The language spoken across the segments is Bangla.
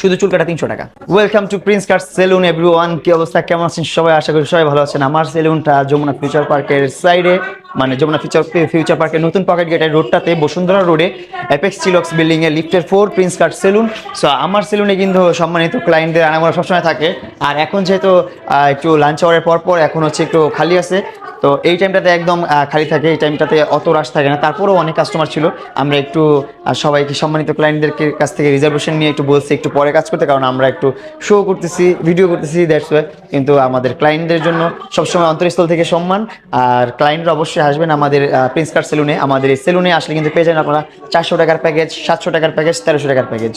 শুধু চুল কাটা তিনশো টাকা। Welcome to Prince Cut salon everyone কি অবস্থা? কেমন আছেন সবাই? আশা করি সবাই ভালো আছেন। আমার সেলুনটা যমুনা ফিউচার পার্কের সাইডে মানে যমুনা ফিউচার ফিউচার পার্কের নতুন পকেট গেটের রোডটাতে বসুন্ধরা রোডে অ্যাপেক্স চিলক্স বিল্ডিং এর লিফটের four Prince Cut salon so আমার সেলুনে কিন্তু সম্মানিত ক্লায়েন্টদের আনাগোনা সবসময় থাকে। আর এখন যেহেতু একটু লাঞ্চ আওয়ারের পর পর, এখন হচ্ছে একটু খালি আছে। তো এই টাইমটাতে একদম খালি থাকে, এই টাইমটাতে অত রাশ থাকে না। তারপরেও অনেক কাস্টমার ছিল। আমরা একটু সবাইকে সম্মানিত ক্লায়েন্টদেরকে কাছ থেকে রিজার্ভেশন নিয়ে একটু বলছি, একটু পরে কাজ করতে, কারণ আমরা একটু শো করতেছি ভিডিও করতেছি দ্যাটস ওয়ে কিন্তু আমাদের ক্লায়েন্টদের জন্য সবসময় অন্তরস্থল থেকে সম্মান। আর ক্লায়েন্টরা অবশ্যই আসবেন আমাদের প্রিন্স কার্ড সেলুনে আমাদের এই সেলুনে আসলে কিন্তু পেয়ে যাবেন আপনারা চারশো টাকার প্যাকেজ সাতশো টাকার প্যাকেজ তেরোশো টাকার প্যাকেজ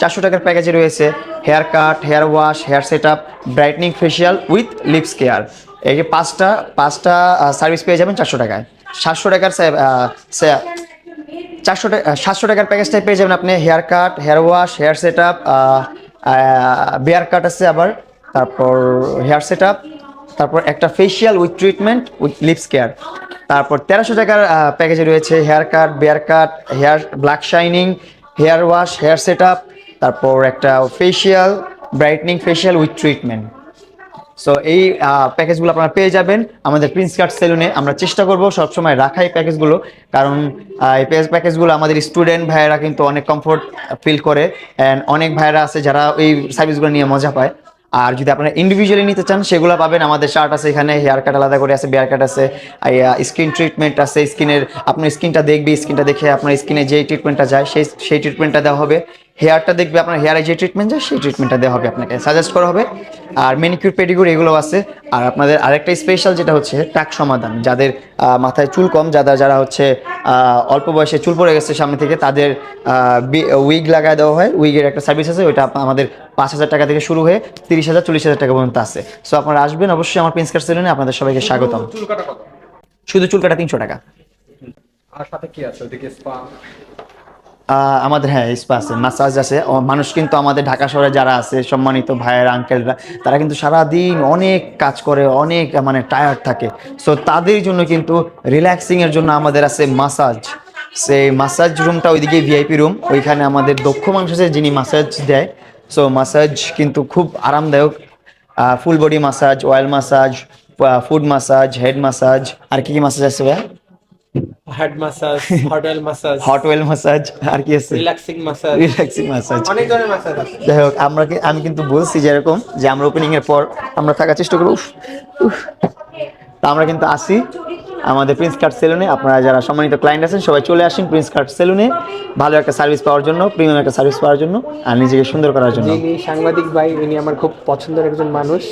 চারশো টাকার প্যাকেজে রয়েছে hair cut, hair wash, hair set up brightening facial with lips care. এই যে পাঁচটা পাঁচটা সার্ভিস পেয়ে যাবেন চারশো টাকায়। সাতশো টাকার চারশো টাকা, সাতশো টাকার প্যাকেজটাই পেয়ে যাবেন আপনি। Hair cut, hair wash, hair set up beard cut আছে আবার। তারপর হেয়ার সেট আপ তারপর একটা facial with treatment with lips care. তারপর তেরোশো টাকার প্যাকেজে রয়েছে hair cut, beard cut, hair, black shining, hair wash, hair set up তারপর একটা facial brightening facial with treatment so এই প্যাকেজগুলো আপনারা পেয়ে যাবেন আমাদের প্রিন্স কার্ড সেলুনে আমরা চেষ্টা করব সবসময় রাখা এই প্যাকেজগুলো কারণ এই প্যাকেজগুলো আমাদের স্টুডেন্ট ভাইয়েরা কিন্তু অনেক কমফোর্ট ফিল করে অ্যান্ড অনেক ভাইয়েরা আছে যারা এই সার্ভিসগুলো নিয়ে মজা পায়। আর যদি আপনারা ইন্ডিভিজুয়ালি নিতে চান, সেগুলো পাবেন। আমাদের শার্ট আছে এখানে হেয়ার কাট আলাদা করে আছে বিয়ার কাট আছে স্কিন ট্রিটমেন্ট আছে স্কিনের আপনার স্কিনটা দেখবে স্কিনটা দেখে আপনার স্কিনে যে ট্রিটমেন্টটা যায়, সেই সেই ট্রিটমেন্টটা দেওয়া হবে। হেয়ারটা দেখবে আপনার হেয়ারে যে ট্রিটমেন্ট যায় সেই ট্রিটমেন্টটা দেওয়া হবে আপনাকে। সাজেস্ট করা হবে। আর মেনিকিউর পেডিকিউর এগুলো আছে। আর আপনাদের আরেকটা স্পেশাল যেটা হচ্ছে টাক সমাধান। যাদের মাথায় চুল কম যারা যারা হচ্ছে অল্প বয়সে চুল পড়ে গেছে সামনে থেকে তাদের উইগ লাগায় দেওয়া হয়। উইগের একটা সার্ভিস আছে ওইটা আমাদের পাঁচ হাজার টাকা থেকে শুরু হয়ে তিরিশ হাজার চল্লিশ হাজার টাকা পর্যন্ত আছে। সো আপনারা আসবেন অবশ্যই আমার প্রিন্স কার সেলুনে আপনাদের সবাইকে স্বাগতম। চুল শুধু চুল কাটা তিনশো টাকা। আর সাথে কি আছে? ওদিকে স্পা আমাদের হ্যাঁ স্পা আছে মাসাজ আছে। মানুষ কিন্তু আমাদের ঢাকা শহরে যারা আছে, সম্মানিত ভাইয়ের আঙ্কেলরা তারা কিন্তু সারাদিন অনেক কাজ করে, অনেক মানে টায়ার্ড থাকে। সো তাদের জন্য কিন্তু রিল্যাক্সিং এর জন্য আমাদের আছে মাসাজ সেই মাসাজ রুমটা ওইদিকে ভিআইপি রুম ওইখানে আমাদের দক্ষ মানুষ আছে যিনি মাসাজ দেয়। সো মাসাজ কিন্তু খুব আরামদায়ক। Full body massage oil massage food massage head massage আর কি কি মাসাজ আছে ভাইয়া? Head massage hot oil massage hot oil massage আর কি আছে? রিল্যাক্সিং মাসাজ রিল্যাক্সিং মাসাজ অনেক ধরনের মাসাজ আছে। যাই হোক আমরা আমি কিন্তু বলছি যে এরকম যে আমরা ওপেনিং এর পর আমরা থাকার চেষ্টা করব। উফ। তা আমরা কিন্তু আসি আমাদের প্রিন্স কার্ড সেলুনে আপনারা যারা সম্মানিত ক্লায়েন্ট আছেন সবাই চলে আসেন প্রিন্স কার্ড সেলুনে ভালো একটা সার্ভিস পাওয়ার জন্য প্রিমিয়াম একটা সার্ভিস পাওয়ার জন্য আর নিজেকে সুন্দর করার জন্য। সাংবাদিক ভাই উনি আমার খুব পছন্দের একজন মানুষ।